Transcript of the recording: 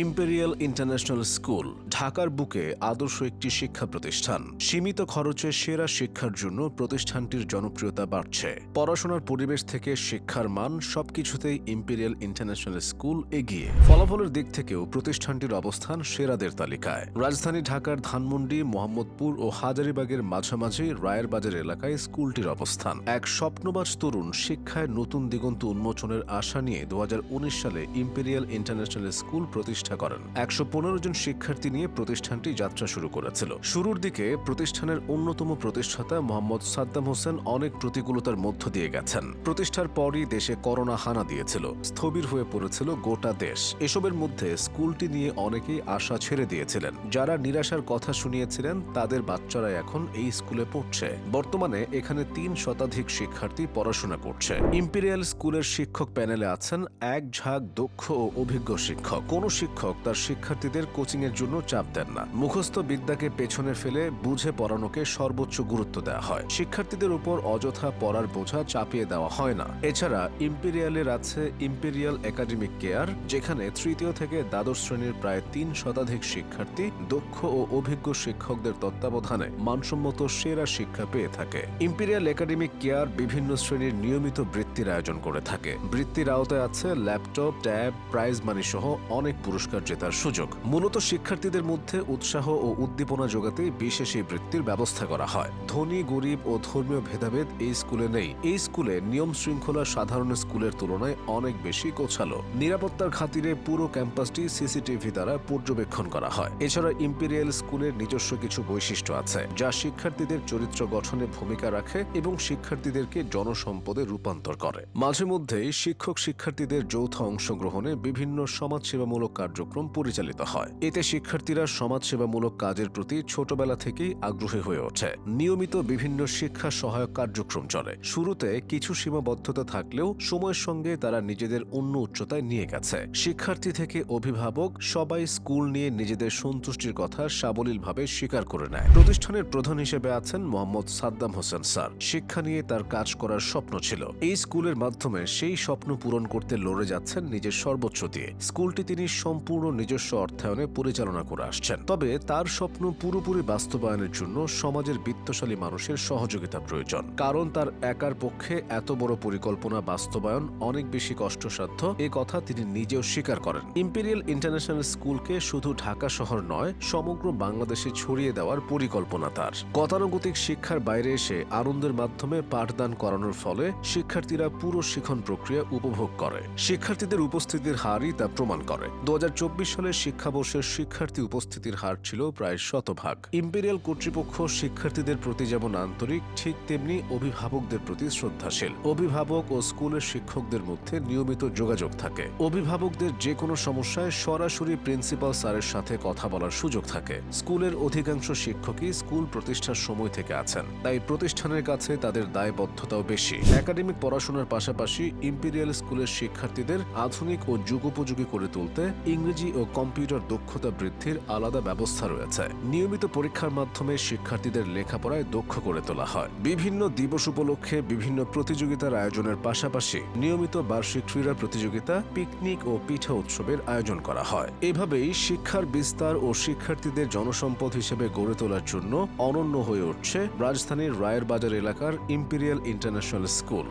Imperial international school ঢাকার বুকে আদর্শ একটি শিক্ষা প্রতিষ্ঠান। সীমিত খরচে সেরা শিক্ষার জন্য প্রতিষ্ঠানটির জনপ্রিয়তা বাড়ছে। পড়াশোনার পরিবেশ থেকে শিক্ষার মান সবকিছুতেই ইম্পেরিয়াল ইন্টারন্যাশনাল স্কুল এগিয়ে। ফলাফলের দিক থেকেও প্রতিষ্ঠানটির অবস্থান সেরাদের তালিকায়। রাজধানী ঢাকার ধানমন্ডি, মোহাম্মদপুর ও হাজারিবাগের মাঝামাঝি রায়ের বাজার এলাকায় স্কুলটির অবস্থান। এক স্বপ্নবাজ তরুণ শিক্ষায় নতুন দিগন্ত উন্মোচনের আশা নিয়ে দু হাজার উনিশ সালে ইম্পেরিয়াল ইন্টারন্যাশনাল স্কুল প্রতিষ্ঠা করেন। একশো পনেরো জন শিক্ষার্থী নিয়ে প্রতিষ্ঠানটি যাত্রা শুরু করেছিল। শুরুর দিকে প্রতিষ্ঠানের অন্যতম প্রতিষ্ঠাতা মোহাম্মদ সাদ্দাম হোসেন অনেক প্রতিকূলতার মধ্য দিয়ে গেছেন। প্রতিষ্ঠার পরই দেশে করোনা হানা দিয়েছিল। স্থবির হয়ে পড়েছিল গোটা দেশ। এসবের মধ্যে স্কুলটি নিয়ে অনেকেই আশা ছেড়ে দিয়েছিলেন। যারা নিরাশার কথা শুনিয়েছিলেন, তাদের বাচ্চারা এখন এই স্কুলে পড়ছে। বর্তমানে এখানে তিন শতাধিক শিক্ষার্থী পড়াশোনা করছে। ইম্পেরিয়াল স্কুলের শিক্ষক প্যানেলে আছেন এক ঝাঁক দক্ষ ও অভিজ্ঞ শিক্ষক। কোনো শিক্ষক তার শিক্ষার্থীদের কোচিং এর জন্য চাপ দেন না। মুখস্থ বিদ্যাকে পেছনে ফেলে বুঝে পড়ানোকে সর্বোচ্চ গুরুত্ব দেওয়া হয়। শিক্ষার্থীদের উপর অযথা পড়ার বোঝা চাপিয়ে দেওয়া হয় না। এছাড়া ইম্পেরিয়ালের আছে ইম্পেরিয়াল একাডেমিক কেয়ার, যেখানে তৃতীয় থেকে দ্বাদশ শ্রেণির প্রায় তিন শতাধিক শিক্ষার্থী দক্ষ ও অভিজ্ঞ শিক্ষকদের তত্ত্বাবধানে মানসম্মত সেরা শিক্ষা পেয়ে থাকে। ইম্পেরিয়াল একাডেমিক কেয়ার বিভিন্ন শ্রেণির নিয়মিত বৃত্তির আয়োজন করে থাকে। বৃত্তির আওতায় আছে ল্যাপটপ, ট্যাব, প্রাইজ মানি সহ অনেক পুরস্কার। জেতার সুযোগ। মূলত শিক্ষার্থীদের মধ্যে উৎসাহ ও উদ্দীপনা যোগাতে বিশেষ এই বৃত্তির ব্যবস্থা করা হয়। ধনী, গরিব ও ধর্মীয় ভেদাভেদ এই স্কুলে নেই। এই স্কুলে নিয়ম শৃঙ্খলা সাধারণ স্কুলের তুলনায় অনেক বেশি গোছালো নিরাপত্তার খাতিরে পুরো ক্যাম্পাসটি সিসিটিভি দ্বারা পর্যবেক্ষণ করা হয়। এছাড়া ইম্পেরিয়াল স্কুলের নিজস্ব কিছু বৈশিষ্ট্য আছে, যা শিক্ষার্থীদের চরিত্র গঠনে ভূমিকা রাখে এবং শিক্ষার্থীদেরকে জনসম্পদে রূপান্তর করে। মাঝে মধ্যেই শিক্ষক শিক্ষার্থীদের যৌথ অংশগ্রহণে বিভিন্ন সমাজসেবামূলক কার্যক্রম পরিচালিত হয়। এতে শিক্ষার্থীরা সমাজসেবামূলক কাজের প্রতি ছোটবেলা থেকেই আগ্রহী হয়ে ওঠে। নিয়মিত বিভিন্ন শিক্ষা সহায়ক কার্যক্রম চলে। শুরুতে কিছু সীমাবদ্ধতা থাকলেও সময়ের সঙ্গে তারা নিজেদের অন্য উচ্চতায় নিয়ে গেছে। শিক্ষার্থী থেকে অভিভাবক সবাই স্কুল নিয়ে নিজেদের সন্তুষ্টির কথা সাবলীলভাবে স্বীকার করে নেয়। প্রতিষ্ঠানের প্রধান হিসেবে আছেন মোহাম্মদ সাদ্দাম হোসেন স্যার। শিক্ষা নিয়ে তার কাজ করার স্বপ্ন ছিল। এই স্কুলের মাধ্যমে সেই স্বপ্ন পূরণ করতে লড়ে যাচ্ছেন নিজের সর্বোচ্চ দিয়ে। স্কুলটি তিনি সম্পূর্ণ নিজস্ব অর্থায়নে পরিচালনা করে আসছেন। তবে তার স্বপ্ন পুরোপুরি বাস্তবায়নের জন্য সমাজের বিত্তশালী মানুষের সহযোগিতা প্রয়োজন। কারণ তার একার পক্ষে এত বড় পরিকল্পনা বাস্তবায়ন অনেক বেশি কষ্টসাধ্য, এ কথা তিনি নিজেও স্বীকার করেন। ইম্পেরিয়াল ইন্টারন্যাশনাল স্কুলকে শুধু ঢাকা শহর নয়, সমগ্র বাংলাদেশে ছড়িয়ে দেওয়ার পরিকল্পনা তার। গতানুগতিক শিক্ষার বাইরে এসে আনন্দের মাধ্যমে পাঠদান করানোর ফলে শিক্ষার্থীরা পুরো শিখন প্রক্রিয়া উপভোগ করে। শিক্ষার্থীদের উপস্থিতির হারই তা প্রমাণ করে। দু সালের শিক্ষাবর্ষের শিক্ষার্থী উপস্থিতির হার ছিল প্রায় শতভাগ। ইম্পেরিয়াল কর্তৃপক্ষ শিক্ষার্থীদের প্রতি যেমন আন্তরিক, ঠিক তেমনি অভিভাবকদের প্রতি শ্রদ্ধাশীল। অভিভাবক ও স্কুলের শিক্ষকদের মধ্যে নিয়মিত যোগাযোগ থাকে। অভিভাবকদের যে কোনো সমস্যায় সরাসরি প্রিন্সিপাল স্যারের সাথে কথা বলার সুযোগ থাকে। স্কুলের অধিকাংশ শিক্ষকই স্কুল প্রতিষ্ঠার সময় থেকে আছেন। তাই প্রতিষ্ঠানের কাছে তাদের দায়বদ্ধতাও বেশি। একাডেমিক পড়াশোনার পাশাপাশি ইম্পেরিয়াল স্কুলের শিক্ষার্থীদের আধুনিক ও যুগোপযোগী করে তুলতে ইংরেজি ও কম্পিউটার দক্ষতা বৃদ্ধির আলাদা ব্যবস্থা রয়েছে। নিয়মিত পরীক্ষার মাধ্যমে শিক্ষার্থীদের লেখাপড়ায় দক্ষ করে তোলা হয়। বিভিন্ন দিবস উপলক্ষে বিভিন্ন প্রতিযোগিতার আয়োজনের পাশাপাশি নিয়মিত বার্ষিক ক্রীড়া প্রতিযোগিতা, পিকনিক ও পিঠা উৎসবের আয়োজন করা হয়। এভাবেই শিক্ষার বিস্তার ও শিক্ষার্থীদের জনসম্পদ হিসেবে গড়ে তোলার জন্য অনন্য হয়ে উঠছে রাজধানীর রায়ের বাজার এলাকার ইম্পেরিয়াল ইন্টারন্যাশনাল স্কুল।